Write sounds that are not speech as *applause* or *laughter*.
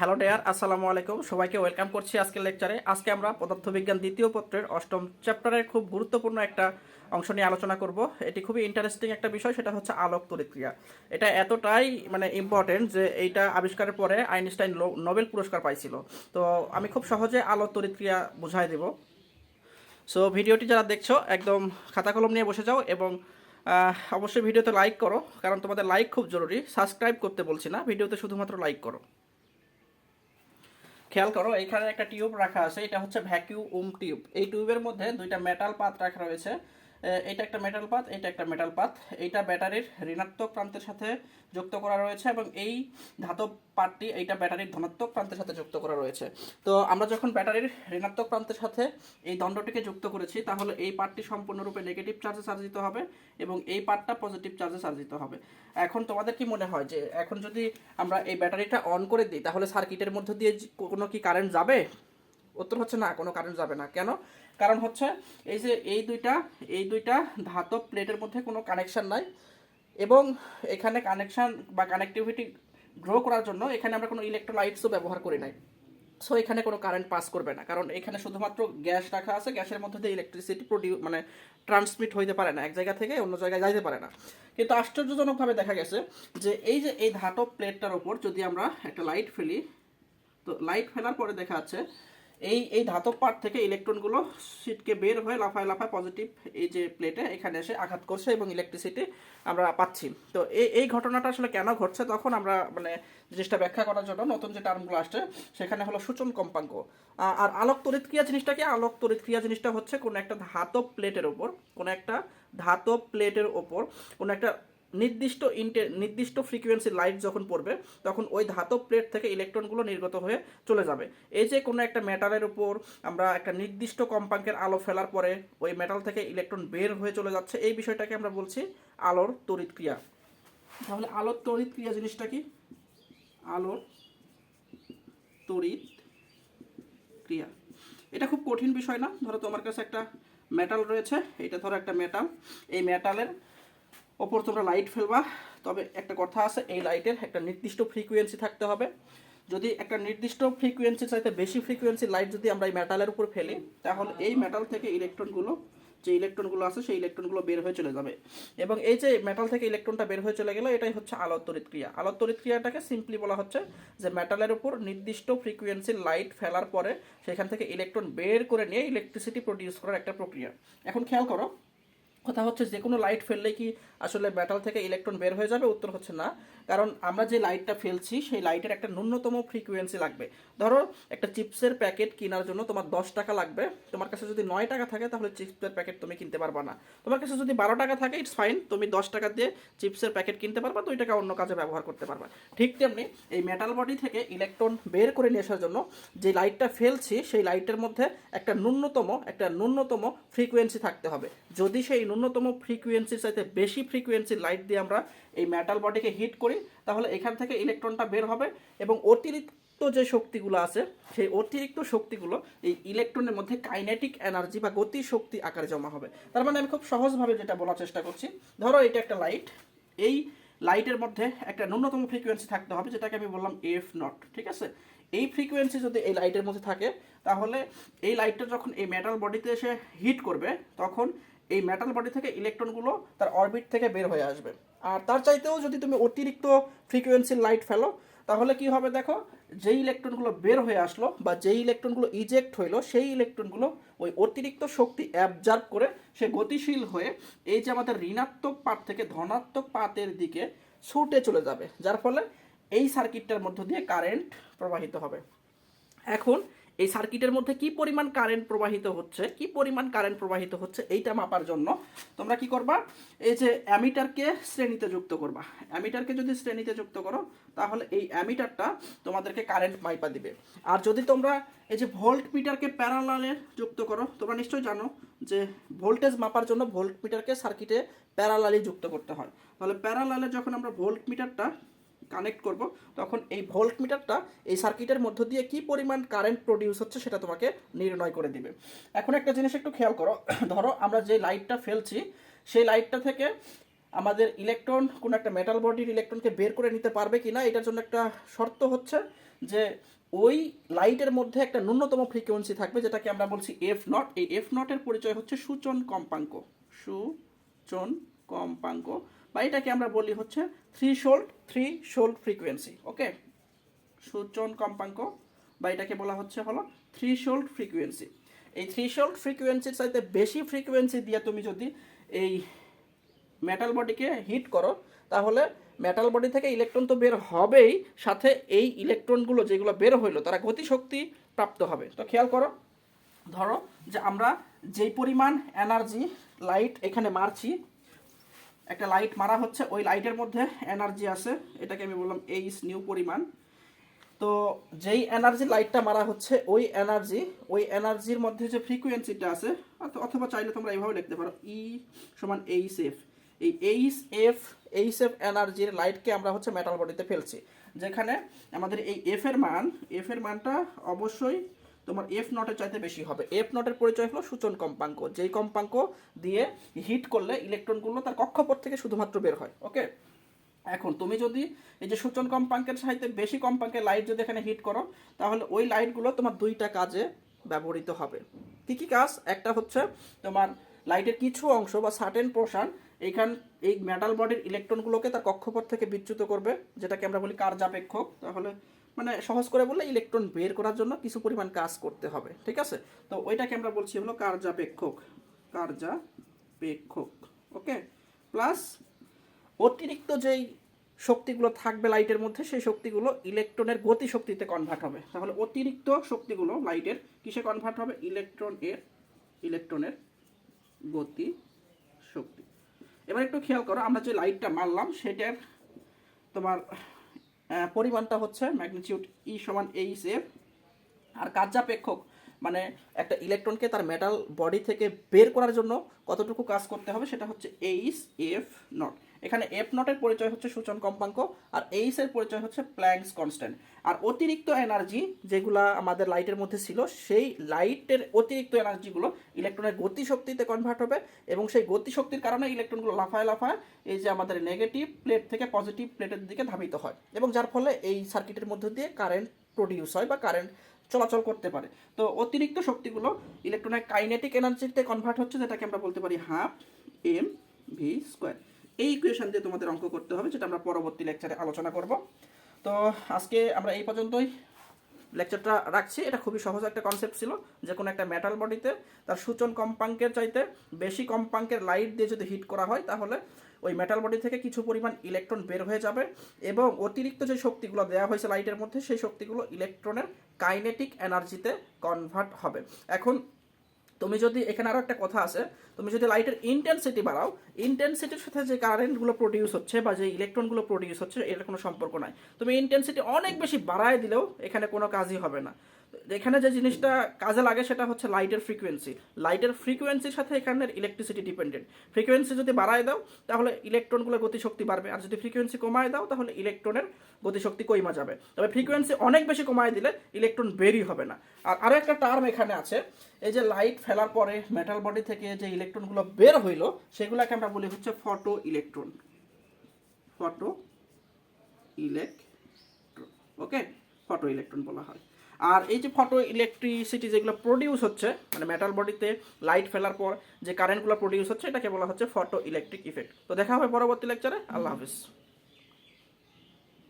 Hello dare আসসালামু আলাইকুম সবাইকে ওয়েলকাম করছি আজকের লেকচারে আজকে আমরা পদার্থবিজ্ঞান দ্বিতীয় পত্রের অষ্টম চ্যাপ্টারের খুব গুরুত্বপূর্ণ একটা অংশ নিয়ে আলোচনা করব। এটি খুবই ইন্টারেস্টিং একটা বিষয়, সেটা হচ্ছে আলোক তড়িৎক্রিয়া। এটা এতটাই মানে ইম্পর্টেন্ট যে এইটা আবিষ্কারের পরে আইনস্টাইন নোবেল পুরস্কার পাইছিল। তো আমি খুব সহজে আলোক তড়িৎক্রিয়া বুঝাই দেব। সো ভিডিওটি যারা দেখছ, একদম খাতা কলম নিয়ে বসে যাও এবং অবশ্যই ভিডিওতে লাইক করো, কারণ তোমাদের লাইক খুব জরুরি। সাবস্ক্রাইব করতে বলছি না, ভিডিওতে শুধুমাত্র লাইক করো। খেয়াল করো এখানে একটা টিউব রাখা আছে, এটা হচ্ছে ভ্যাকিউম টিউব। এই টিউবের মধ্যে দুইটা মেটাল পাত রাখা রয়েছে। এটা একটা মেটাল পাত এটা একটা মেটাল পাত এইটা ব্যাটারির ঋণাত্মক প্রান্তের সাথে যুক্ত করা রয়েছে এবং এই ধাতব পাতটি এইটা ব্যাটারির ধনাত্মক প্রান্তের সাথে যুক্ত করা রয়েছে। তো আমরা যখন ব্যাটারির ঋণাত্মক প্রান্তের সাথে এই দণ্ডটিকে যুক্ত করেছি, তাহলে এই পার্টটি সম্পূর্ণরূপে নেগেটিভ চার্জে চার্জিত হবে এবং এই পার্টটা পজিটিভ চার্জে চার্জিত হবে। এখন তোমাদের কি মনে হয় যে এখন যদি আমরা এই ব্যাটারিটা অন করে দিই, তাহলে সার্কিটের মধ্যে দিয়ে কোনো কি কারেন্ট যাবে? উত্তর হচ্ছে না, কোনো কারেন্ট যাবে না। কেন? কারণ হচ্ছে এই যে এই দুইটা এই দুইটা ধাতব প্লেটের মধ্যে কোনো কানেকশন নাই এবং এখানে কানেকশন বা কানেক্টিভিটি গ্রো করার জন্য এখানে আমরা কোনো ইলেকট্রোলাইটসও ব্যবহার করি নাই। সো এখানে কোনো কারেন্ট পাস করবে না। কারণ এখানে শুধুমাত্র গ্যাস রাখা আছে, গ্যাসের মধ্যে দিয়ে ইলেকট্রিসিটি প্রডিউ মানে ট্রান্সমিট হইতে পারে না, এক জায়গা থেকে অন্য জায়গায় যাইতে পারে না। কিন্তু আশ্চর্যজনকভাবে দেখা গেছে যে এই যে এই ধাতব প্লেটটার ওপর যদি আমরা একটা লাইট ফেলি, তো লাইট ফেলার পরে দেখা যাচ্ছে এই এই ধাতব পার্ট থেকে ইলেকট্রনগুলো সিটকে বের হয়ে লাফায় লাফায় পজিটিভ এই যে প্লেটে এখানে এসে আঘাত করছে এবং ইলেকট্রিসিটি আমরা পাচ্ছি। তো এই এই ঘটনাটা আসলে কেন ঘটছে? তখন আমরা মানে জিনিসটা ব্যাখ্যা করার জন্য নতুন যে টার্মগুলো আসছে, সেখানে হলো সূচন কম্পাঙ্ক। আর আলোক তড়িৎক্রিয়া জিনিসটা কি? আলোক তড়িৎক্রিয়া জিনিসটা হচ্ছে কোনো একটা ধাতব প্লেটের ওপর, কোনো একটা ধাতব প্লেটের ওপর, কোনো একটা নির্দিষ্ট ইন্টে নির্দিষ্ট ফ্রিকোয়েন্সি লাইট যখন পড়বে, তখন ওই ধাতব প্লেট থেকে ইলেকট্রনগুলো নির্গত হয়ে চলে যাবে। এই যে কোনো একটা মেটালের উপর আমরা একটা নির্দিষ্ট কম্পাঙ্কের আলো ফেলার পরে ওই মেটাল থেকে ইলেকট্রন বের হয়ে চলে যাচ্ছে, এই বিষয়টাকে আমরা বলছি আলোর তড়িৎ ক্রিয়া। তাহলে আলোর তড়িৎ ক্রিয়া জিনিসটা কি? আলোর তড়িৎ ক্রিয়া। এটা খুব কঠিন বিষয় না, ধরো তোমার কাছে একটা মেটাল রয়েছে এটা ধরো একটা মেটাল এই মেটালের ওপর তোমরা লাইট ফেলবা। তবে একটা কথা আছে, এই লাইটের একটা নির্দিষ্ট ফ্রিকোয়েন্সি থাকতে হবে। যদি একটা নির্দিষ্ট ফ্রিকোয়েন্সি চাইতে বেশি ফ্রিকোয়েন্সি লাইট যদি আমরা এই মেটালের উপর ফেলি, তাহলে এই মেটাল থেকে ইলেকট্রনগুলো যে ইলেকট্রনগুলো আছে, সেই ইলেকট্রনগুলো বের হয়ে চলে যাবে। এবং এই যে মেটাল থেকে ইলেকট্রনটা বের হয়ে চলে গেল, এটাই হচ্ছে আলোর তড়িৎক্রিয়া আলোর তড়িৎক্রিয়াটাকে সিম্পলি বলা হচ্ছে যে মেটালের উপর নির্দিষ্ট ফ্রিকোয়েন্সির লাইট ফেলার পরে, সেখান থেকে ইলেকট্রন বের করে নিয়ে ইলেকট্রিসিটি প্রডিউস করার একটা প্রক্রিয়া। এখন খেয়াল করো কথা হচ্ছে যে কোনো লাইট ফেললে কি আসলে মেটাল থেকে ইলেকট্রন বের হয়ে যাবে? উত্তর হচ্ছে না। কারণ আমরা যে লাইটটা ফেলছি, সেই লাইটের একটা ন্যূনতম ফ্রিকোয়েন্সি লাগবে। ধরো, একটা চিপসের প্যাকেট কেনার জন্য তোমার দশ টাকা লাগবে। তোমার কাছে যদি নয় টাকা থাকে, তাহলে চিপসের প্যাকেট তুমি কিনতে পারবা না। তোমার কাছে যদি বারো টাকা থাকে ইটস ফাইন তুমি দশ টাকা দিয়ে চিপসের প্যাকেট কিনতে পারবা, দুই টাকা অন্য কাজে ব্যবহার করতে পারবা। ঠিক তেমনি এই মেটাল বডি থেকে ইলেকট্রন বের করে নিয়ে আসার জন্য যে লাইটটা ফেলছি, সেই লাইটের মধ্যে একটা ন্যূনতম একটা ন্যূনতম ফ্রিকোয়েন্সি থাকতে হবে। যদি সেই ন্যূনতম ফ্রিকোয়েন্সির চাইতে বেশি ফ্রিকোয়েন্সি লাইট দিয়ে আমরা এই মেটাল বডিকে হিট করি, তাহলে এখান থেকে ইলেকট্রনটা বের হবে এবং অতিরিক্ত যে শক্তিগুলো আছে, সেই অতিরিক্ত শক্তিগুলো এই ইলেকট্রনের মধ্যে কাইনেটিক এনার্জি বা গতি শক্তি আকারে জমা হবে। তার মানে আমি খুব সহজভাবে যেটা বলার চেষ্টা করছি, ধরো এটা একটা লাইট এই লাইটের মধ্যে একটা ন্যূনতম ফ্রিকোয়েন্সি থাকতে হবে, যেটাকে আমি বললাম এফ নট ঠিক আছে? এই ফ্রিকোয়েন্সি যদি এই লাইটের মধ্যে থাকে, তাহলে এই লাইটটা যখন এই মেটাল বডিতে এসে হিট করবে, তখন এই মেটাল বডি থেকে ইলেকট্রনগুলো তার অরবিট থেকে বের হয়ে আসবে। আর তার চাইতেও যদি তুমি অতিরিক্ত ফ্রিকোয়েন্সির লাইট ফেলো, তাহলে কি হবে দেখো, যেই ইলেকট্রনগুলো বের হয়ে আসলো বা যেই ইলেকট্রনগুলো ইজেক্ট হইল, সেই ইলেকট্রনগুলো ওই অতিরিক্ত শক্তি অ্যাবজার্ভ করে সে গতিশীল হয়ে এই যে আমাদের ঋণাত্মক পাত থেকে ধনাত্মক পাতের দিকে ছুটে চলে যাবে। যার ফলে এই সার্কিটটার মধ্য দিয়ে কারেন্ট প্রবাহিত হবে। এখন এই সার্কিটের মধ্যে কি পরিমাণ কারেন্ট প্রবাহিত হচ্ছে? কি পরিমাণ কারেন্ট প্রবাহিত হচ্ছে? এইটা মাপার জন্য তোমরা কি করবা? এই যে অ্যামিটারকে শ্রেণীতে যুক্ত করবা। অ্যামিটারকে যদি শ্রেণীতে যুক্ত করো, তাহলে এই অ্যামিটারটা তোমাদেরকে কারেন্ট মাইপা দিবে। আর যদি তোমরা এই যে ভোল্ট মিটারকে প্যারালালে যুক্ত করো, তোমরা নিশ্চয়ই জানো যে ভোল্টেজ মাপার জন্য ভোল্ট মিটারকে সার্কিটে প্যারালালি যুক্ত করতে হয়। তাহলে প্যারালালে যখন আমরা ভোল্ট মিটারটা কানেক্ট করব, তখন এই ভোল্ট মিটারটা এই সার্কিটের মধ্য দিয়ে কি পরিমাণ কারেন্ট প্রডিউস হচ্ছে সেটা তোমাকে নির্ণয় করে দিবে। এখন একটা জিনিস একটু খেয়াল করো, *clears throat* ধরো আমরা যে লাইটটা ফেলছি, সেই লাইটটা থেকে আমাদের ইলেকট্রন কোনো একটা মেটাল বডির ইলেকট্রনকে বের করে নিতে পারবে কি না এটার জন্য একটা শর্ত হচ্ছে যে ওই লাইটের মধ্যে একটা ন্যূনতম ফ্রিকোয়েন্সি থাকবে, যেটাকে আমরা বলছি এফ নট এই এফ নটের পরিচয় হচ্ছে সূচন কম্পাঙ্ক। সূচন কম্পাঙ্ক। বা এটাকে আমরা বলি হচ্ছে threshold threshold frequency okay সূচন কম্পাঙ্ক বা এটাকে বলা হচ্ছে হলো থ্রি শোল্ড ফ্রিকোয়েন্সি এই থ্রি শোল্ড ফ্রিকোয়েন্সির চাইতে বেশি ফ্রিকোয়েন্সি দিয়ে তুমি যদি এই মেটাল বডিকে হিট করো, তাহলে মেটাল বডি থেকে ইলেকট্রন তো বের হবেই, সাথে এই ইলেকট্রনগুলো যেগুলো বের হইল, তারা গতিশক্তি প্রাপ্ত হবে। তো খেয়াল করো, ধরো যে আমরা যেই পরিমাণ এনার্জি লাইট এখানে মারছি একটা লাইট মারা হচ্ছে, ওই লাইটের মধ্যে এনার্জি আছে। এটাকে আমি বললাম এইচ নিউ পরিমাণ। তো যেই এনার্জি লাইটটা মারা হচ্ছে, ওই এনার্জি ওই এনার্জির মধ্যে যে ফ্রিকোয়েন্সিটা আছে, অথ- অথবা চাইলে তোমরা এইভাবে লিখতে পারো ই সমান এইচ এফ এই এইচ এফ এইচ এফ এনার্জির লাইটকে আমরা হচ্ছে মেটাল বডিতে ফেলছি। যেখানে আমাদের এই এফ এর মান এফ এর মানটা অবশ্যই তোমার এফ নটের চাইতে বেশি হবে। এফ নটের পরিচয় হলো সূচন কম্পাঙ্ক। যেই কম্পাঙ্ক দিয়ে হিট করলে ইলেকট্রনগুলো তার কক্ষপথ থেকে শুধুমাত্র বের হয় ওকে এখন তুমি যদি এই যে সূচন কম্পাঙ্কের সাথে বেশি কম্পাঙ্কের লাইট যদি এখানে হিট করো, তাহলে ওই লাইটগুলো তোমার দুইটা কাজে ব্যবহৃত হবে। কি কি কাজ? একটা হচ্ছে তোমার লাইটের কিছু অংশ বা সার্টেন পোর্শন এইখান এই মেটাল বডির ইলেকট্রনগুলোকে তার কক্ষপথ থেকে বিচ্যুত করবে, যেটাকে আমরা বলি কার্যাপেক্ষক। তাহলে মানে সহজ করে বললে ইলেকট্রন বের করার জন্য কিছু পরিমাণ কাজ করতে হবে, ঠিক আছে? তো ওইটাকে আমরা বলছি হলো কার্যাপেক্ষক কার্যাপেক্ষক, ওকে? প্লাস অতিরিক্ত যেই শক্তিগুলো থাকবে লাইটের মধ্যে, সেই শক্তিগুলো ইলেকট্রনের গতি শক্তিতে কনভার্ট হবে। তাহলে অতিরিক্ত শক্তিগুলো লাইটের কিসে কনভার্ট হবে? ইলেকট্রন এর ইলেকট্রনের গতি শক্তি এবার একটু খেয়াল করো, আমরা যে লাইটটা মারলাম, সেটার তোমার পরিমাণটা হচ্ছে ম্যাগনিচিউড ই সমান এইচ এফ আর কার্যাপেক্ষক মানে একটা ইলেকট্রনকে তার মেটাল বডি থেকে বের করার জন্য কতটুকু কাজ করতে হবে সেটা হচ্ছে এইচ এফ নট এখানে এফ নটের পরিচয় হচ্ছে সূচন কম্পাঙ্ক আর এইচ এর পরিচয় হচ্ছে প্ল্যাঙ্কস কনস্ট্যান্ট আর অতিরিক্ত এনার্জি যেগুলা আমাদের লাইটের মধ্যে ছিল, সেই লাইটের অতিরিক্ত এনার্জিগুলো ইলেকট্রনের গতিশক্তিতে কনভার্ট হবে এবং সেই গতিশক্তির কারণে ইলেকট্রনগুলো লাফায় লাফায় এই যে আমাদের নেগেটিভ প্লেট থেকে পজিটিভ প্লেটের দিকে ধাবিত হয় এবং যার ফলে এই সার্কিটের মধ্য দিয়ে কারেন্ট প্রডিউস হয় বা কারেন্ট চলাচল করতে পারে। তো অতিরিক্ত শক্তিগুলো ইলেকট্রনের কাইনেটিক এনার্জিতে কনভার্ট হচ্ছে, যেটাকে আমরা বলতে পারি হাফ এম ভি স্কোয়ার এই ইকুয়েশন দিয়ে তোমাদের অঙ্ক করতে হবে, যেটা আমরা পরবর্তী লেকচারে আলোচনা করব। তো আজকে আমরা এই পর্যন্তই। লেকচারটা রাখছি। এটা খুবই সহজ একটা কনসেপ্ট ছিল যে কোনো একটা মেটাল বডিতে তার সূচন কম্পাঙ্কের চাইতে বেশি কম্পাঙ্কের লাইট দিয়ে যদি হিট করা হয়, তাহলে ওই মেটাল বডি থেকে কিছু পরিমাণ ইলেকট্রন বের হয়ে যাবে এবং অতিরিক্ত যে শক্তিগুলো দেওয়া হয়েছে লাইটের মধ্যে, সেই শক্তিগুলো ইলেকট্রনের কাইনেটিক এনার্জিতে কনভার্ট হবে। এখন তুমি যদি, এখানে আরও একটা কথা আছে, তুমি যদি লাইটের ইন্টেন্সিটি বাড়াও ইন্টেন্সিটির সাথে যে কারেন্টগুলো প্রডিউস হচ্ছে বা যে ইলেকট্রনগুলো প্রডিউস হচ্ছে এর কোনো সম্পর্ক নাই। তুমি ইন্টেন্সিটি অনেক বেশি বাড়ায় দিলেও এখানে কোনো কাজই হবে না। এখানে যে জিনিসটা কাজে লাগে সেটা হচ্ছে লাইটের ফ্রিকোয়েন্সি লাইটের ফ্রিকোয়েন্সির সাথে এখানের ইলেকট্রিসিটি ডিপেন্ডেন্ট ফ্রিকোয়েন্সি যদি বাড়ায় দাও, তাহলে ইলেকট্রনগুলোর গতিশক্তি বাড়বে। আর যদি ফ্রিকোয়েন্সি কমায় দাও, তাহলে ইলেকট্রনের গতিশক্তি কমা যাবে। তবে ফ্রিকোয়েন্সি অনেক বেশি কমায় দিলে ইলেকট্রন বেরই হবে না। আর আরও একটা টার্ম এখানে আছে, এই যে লাইট ফেলার পরে মেটাল বডি থেকে যে ইলেকট্রনগুলো বের হইল, সেগুলোকে আমরা বলি হচ্ছে photo electron photo electron okay photo electron বলা হয়। আর এই যে ফটো ইলেকট্রিসিটি যেগুলো প্রডিউস হচ্ছে মানে মেটাল বডিতে লাইট ফেলার পর যে কারেন্টগুলো প্রডিউস হচ্ছে, এটাকে বলা হচ্ছে ফটো ইলেকট্রিক ইফেক্ট তো দেখা হবে পরবর্তী লেকচারে আল্লাহ হাফিজ।